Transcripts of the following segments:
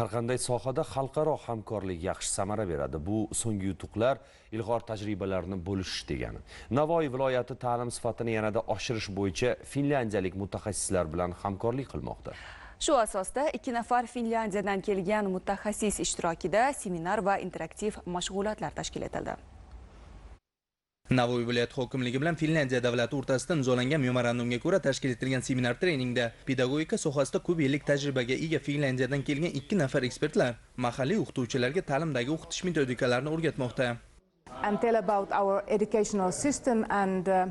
har qanday sohada xalqaro hamkorlik yaxshi samara beradi. Bu so'nggi yutuqlar ilg'or tajribalarni bo'lish degani. Navoiy viloyati ta'lim sifatini yanada oshirish bo'yicha finlyandiyalik mutaxassislar bilan hamkorlik qilmoqda. Shu asosda ikki nafar Finlyandiyadan kelgan mutaxassis ishtirokida seminar va interaktiv mashg'ulotlar tashkil etildi. Navoiy viloyati hokimligi bilan Finlyandiya davlati o'rtasida imzolangan memorandumga ko'ra tashkil etilgan seminar treningda pedagogika sohasida ko'p yillik tajribaga ega Finlyandiyadan kelgan ikki nafar ekspertlar mahalliy o'qituvchilarga ta'limdagi o'qitish metodikalarini o'rgatmoqda. and tell about our educational system and uh,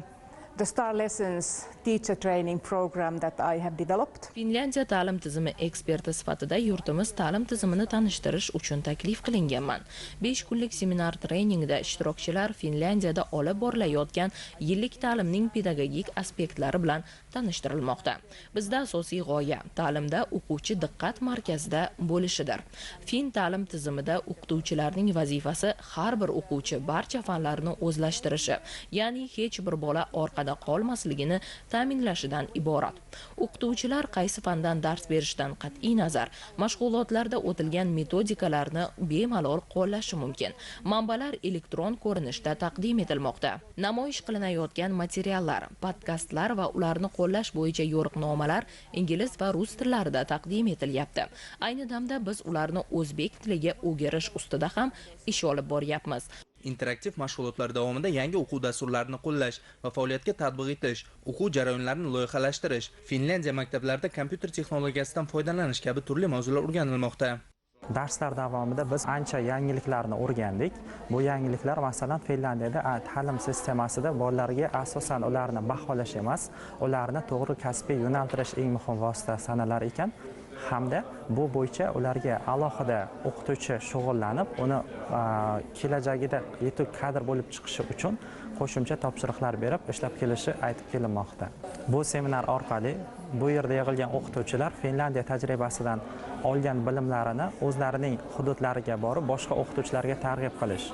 the Star Lessons teacher training program that I have developed. Finlyandiya ta'lim tizimi eksperti sifatida yurtimiz ta'lim tizimini tanishtirish uchun taklif qilinganman. 5 kunlik seminar treningda ishtirokchilar Finlyandiyada olib borilayotgan yillik ta'limning pedagogik aspektlari bilan tanishtirilmoqda. Bizda asosiy g'oya ta'limda o'quvchi diqqat markazida bo'lishidir. Fin ta'lim tizimida o'qituvchilarning vazifasi har bir o'quvchi barcha fanlarni o'zlashtirishi, ya'ni hech bir bola orqada qolmasligini ta'minlashidan iborat. O'qituvchilar qaysi fandan dars berishdan qat'iy nazar mashg'ulotlarda o'tilgan metodikalarni bemalol qo'llashi mumkin. Manbalar elektron ko'rinishda taqdim etilmoqda. Namoyish qilinayotgan materiallar, podkastlar va ularni qo'llash bo'yicha yo'riqnomalar ingliz va rus tillarida taqdim etilyapti. Ayni damda biz ularni o'zbek tiliga o'girish ustida ham ish olib boryapmiz. Interaktiv mashg'ulotlar davomida yangi o'quv dasturlarini qo'llash va faoliyatga tatbiq etish o'quv jarayonlarini loyihalashtirish finlyandiya maktablarida kompyuter texnologiyasidan foydalanish kabi turli mavzular o'rganilmoqda. Darslar davomida biz ancha yangiliklarni o'rgandik. Bu yangiliklar masalan finlyandiyada ta'lim sistemasida bolalarga asosan ularni baholash emas ularni to'g'ri kasbga yo'naltirish eng muhim vosita sanalar ekan. Hamda bu bo'yicha ularga alohida o'qituvchi shug'ullanib uni kelajagida yetuk kadr bo'lib chiqishi uchun qo'shimcha topshiriqlar berib ishlab kelishi aytib kelinmoqda. Bu seminar orqali bu yerda yig'ilgan o'qituvchilar finlyandiya tajribasidan olgan bilimlarini o'zlarining hududlariga borib boshqa o'qituvchilarga targ'ib qilish